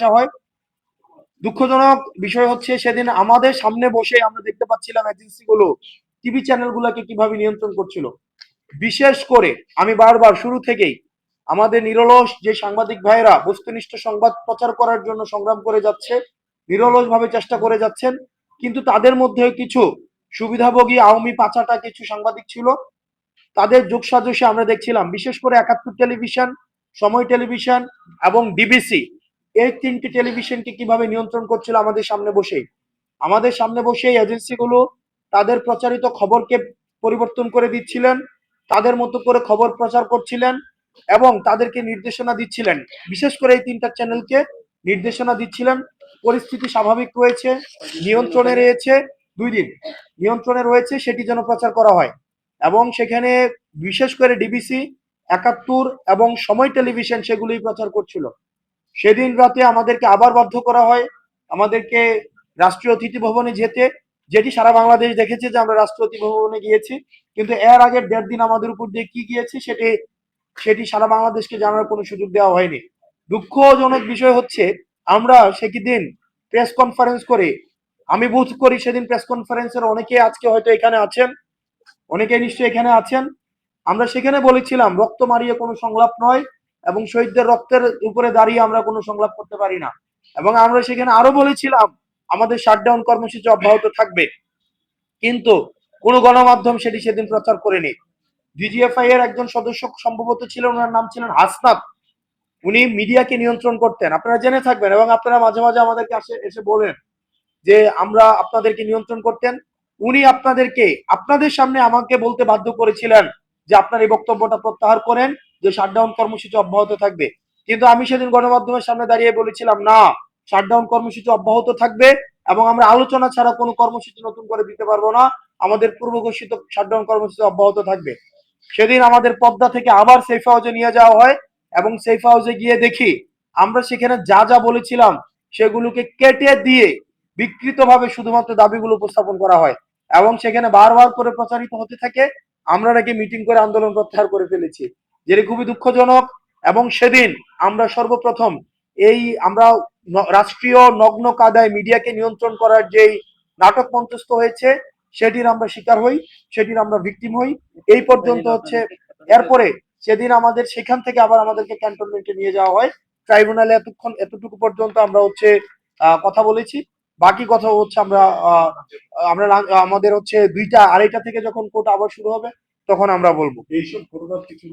আসা হয়। দুঃখজনক বিষয় হচ্ছে সেদিন আমাদের সামনে বসে আমরা দেখতে পাচ্ছিলাম এজেন্সিগুলো টিভি চ্যানেল চ্যানেলগুলোকে কীভাবে নিয়ন্ত্রণ করছিল। বিশেষ করে আমি বারবার শুরু থেকেই আমাদের নিরলস যে সাংবাদিক ভাইয়েরা বস্তুনিষ্ঠ সংবাদ প্রচার করার জন্য সংগ্রাম করে যাচ্ছে নিরলস ভাবে চেষ্টা করে যাচ্ছেন, কিন্তু তাদের মধ্যে কিছু সুবিধাভোগী আওয়ামী পাচাটা কিছু সাংবাদিক ছিল। তাদের যোগসাজশে আমরা দেখছিলাম, বিশেষ করে একাত্তর টেলিভিশন, সময় টেলিভিশন এবং ডিবিসি এই তিনটি টেলিভিশনকে কীভাবে নিয়ন্ত্রণ করছিল আমাদের সামনে বসেই? আমাদের সামনে বসে এই এজেন্সিগুলো তাদের প্রচারিত খবরকে পরিবর্তন করে দিচ্ছিলেন, তাদের মতো করে খবর প্রচার করছিলেন এবং তাদেরকে নির্দেশনা দিচ্ছিলেন। বিশেষ করে এই তিনটা চ্যানেলকে নির্দেশনা দিচ্ছিলেন। পরিস্থিতি স্বাভাবিক রয়েছে, নিয়ন্ত্রণে রয়েছে, দুই দিন নিয়ন্ত্রণে রয়েছে, সেটি যেন প্রচার করা হয়। এবং সেখানে বিশেষ করে ডিবিসি, একাত্তর এবং সময় টেলিভিশন সেগুলি প্রচার করছিল। সেদিন রাতে আমাদেরকে আবার বাধ্য করা হয়। আমাদেরকে রাষ্ট্রীয় অতিথি ভবনে যেতে, যেটি সারা বাংলাদেশ দেখেছে যে আমরা রাষ্ট্রীয় অতিথি ভবনে গিয়েছি। কিন্তু এর আগের দেড় দিন আমাদের উপর দিয়ে কি গিয়েছে সেটি সেটি সারা বাংলাদেশকে জানার কোনো সুযোগ দেওয়া হয়নি। দুঃখজনক বিষয় হচ্ছে, আমরা সে সেদিন প্রেস কনফারেন্স করে, আমি বোধ করি সেদিন প্রেস কনফারেন্সের অনেকে আজকে হয়তো এখানে আছেন, অনেকে নিশ্চয়ই এখানে আছেন। আমরা সেখানে বলেছিলাম, রক্ত মারিয়ে কোনো সংলাপ নয়। এবং শহীদদের রক্তের উপরে দাঁড়িয়ে আমরা কোনো সংলাপ করতে পারি না। এবং আমরা সেখানে আরও বলেছিলাম, আমাদের শাটডাউন কর্মসূচি অব্যাহত থাকবে। কিন্তু কোনো গণমাধ্যম সেটি সেদিন প্রচার করেনি। ডিজিএফআই এর একজন সদস্য সম্ভবত ছিলেন ওনার নাম ছিলেন হাসনাত। উনি মিডিয়াকে নিয়ন্ত্রণ করতেন। আপনারা জেনে থাকবেন এবং আপনারা মাঝে মাঝে আমাদেরকে আসে, এসে বলেন যে আমরা আপনাদেরকে নিয়ন্ত্রণ করতেন। উনি আপনাদেরকে, আপনাদের সামনে আমাকে বলতে বাধ্য করেছিলেন যে আপনার এই বক্তব্যটা প্রত্যাহার করেন, যে শাটডাউন কর্মসূচি অব্যাহত থাকবে। কিন্তু আমি সেদিন গণমাধ্যমের সামনে দাঁড়িয়ে বলেছিলাম, না শাটডাউন কর্মসূচি অব্যাহত থাকবে এবং আমরা আলোচনা ছাড়া কোনো কর্মসূচি নতুন করে দিতে পারব না। আমাদের পূর্ব ঘোষিত শাটডাউন কর্মসূচি অব্যাহত থাকবে। সেদিন আমাদের পদ্মা থেকে আবার সেফ হাউসে নিয়ে যাওয়া হয় এবং সেফ হাউসে গিয়ে দেখি, আমরা সেখানে যা যা বলেছিলাম, সেগুলোকে কেটে দিয়ে বিকৃতভাবে শুধুমাত্র দাবিগুলো উপস্থাপন করা হয় এবং সেখানে বারবার করে প্রচারিত হতে থাকে। আমরা নাকি মিটিং করে আন্দোলন প্রত্যাহার করে ফেলেছি, যেটি খুবই দুঃখজনক এবং সেদিন আমরা সর্বপ্রথম এই আমরা রাষ্ট্রীয় নগ্ন কাদায় মিডিয়াকে নিয়ন্ত্রণ করার যেই নাটক মঞ্চস্থ হয়েছে, সেটির আমরা শিকার হই, সেটির আমরা ভিকটিম হই। এই পর্যন্ত হচ্ছে এরপরে সেদিন আমাদের সেখান থেকে আবার আমাদেরকে ক্যান্টনমেন্টে নিয়ে যাওয়া হয়। ট্রাইব্যুনালে এতক্ষণ এতটুকু পর্যন্ত আমরা হচ্ছে কথা বলেছি। বাকি কথা হচ্ছে আমরা আমরা আমাদের হচ্ছে দুইটা, আড়াইটা থেকে যখন কোর্ট আবার শুরু হবে, তখন আমরা বলব। এইসব ঘটনার কিছু